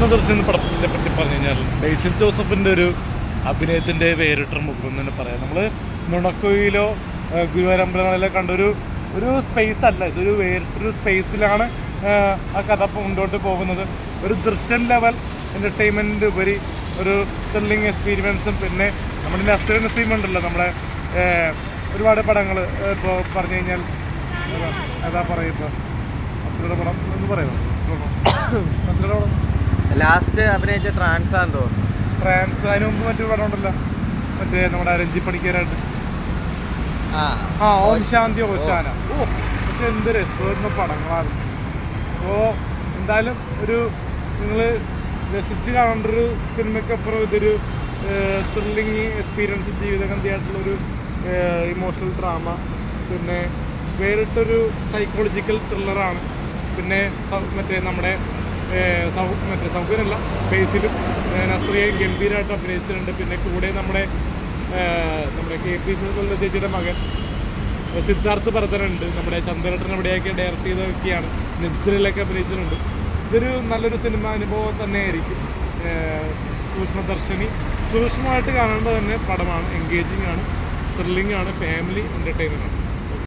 സൂക്ഷ്മദർശൻ പടത്തിനെ പറ്റി പറഞ്ഞു കഴിഞ്ഞാൽ ബേസിൽ ജോസഫിന്റെ ഒരു അഭിനയത്തിന്റെ വേറിട്ട മുഖം എന്ന് തന്നെ പറയാം. നമ്മൾ നുണക്കൊയിലോ ഗുരുവാരമ്പലങ്ങളിലോ കണ്ടൊരു ഒരു സ്പേസ് അല്ല. ഇതൊരു വേറിട്ടൊരു സ്പേസിലാണ് ആ കഥ മുന്നോട്ട് പോകുന്നത്. ഒരു ദൃശ്യൻ ലെവൽ എന്റർടൈൻമെന്റിന്റെ ഉപരി ഒരു ത്രില്ലിങ് എക്സ്പീരിയൻസും പിന്നെ നമ്മുടെ നസ്രീ നസീം ഉണ്ടല്ലോ. നമ്മുടെ ഒരുപാട് പടങ്ങൾ ഇപ്പോൾ പറഞ്ഞു കഴിഞ്ഞാൽ അതാ പറയും ഇപ്പോൾ നസ്രിയുടെ പടം എന്ന് പറയുമോ? നസ്രിയുടെ പടം ലാസ്റ്റ് അഭിനയിച്ച ട്രാൻസാന്ന് തോന്നുന്നു. ട്രാൻസ് അതിന് മുമ്പ് മറ്റൊരു പടം ഉണ്ടല്ലോ. മറ്റേ നമ്മുടെ രഞ്ജി പണിക്കരായിട്ട് ആ. ഓം ശാന്തി ഓശാന. ഓ. പക്ഷെ എന്ത് രസമായിരുന്ന പടങ്ങളാണ്. അപ്പോൾ എന്തായാലും ഒരു നിങ്ങൾ രസിച്ച് കാണേണ്ട ഒരു സിനിമയ്ക്ക് അപ്പുറം ഇതൊരു ത്രില്ലിങ് എക്സ്പീരിയൻസ് ജീവിതഗന്ധിയായിട്ടുള്ളൊരു ഇമോഷണൽ ഡ്രാമ പിന്നെ വേറിട്ടൊരു സൈക്കോളജിക്കൽ ത്രില്ലറാണ് പിന്നെ മറ്റേ നമ്മുടെ മറ്റേ സൗകര്യമല്ല. ഫേസിലും നസ്രിയയും ഗംഭീരമായിട്ട് അഭിനയിച്ചിട്ടുണ്ട്. പിന്നെ കൂടെ നമ്മുടെ നമ്മുടെ കെ പി സുന്ദര ചേച്ചിയുടെ മകൻ സിദ്ധാർത്ഥ് ഭരതനുണ്ട്. നമ്മുടെ ചന്ദ്രേട്ടൻ എവിടെയൊക്കെ ഡയറക്റ്റ് ചെയ്തൊക്കെയാണ് നിദ്രയിലൊക്കെ അഭിനയിച്ചിട്ടുണ്ട്. ഇതൊരു നല്ലൊരു സിനിമ അനുഭവം തന്നെയായിരിക്കും. സൂക്ഷ്മദർശിനി. സൂക്ഷ്മമായിട്ട് കാണേണ്ട തന്നെ പടമാണ്. എൻഗേജിങ് ആണ്. ത്രില്ലിംഗ് ആണ്. ഫാമിലി എന്റർടൈൻമെന്റ് ആണ്.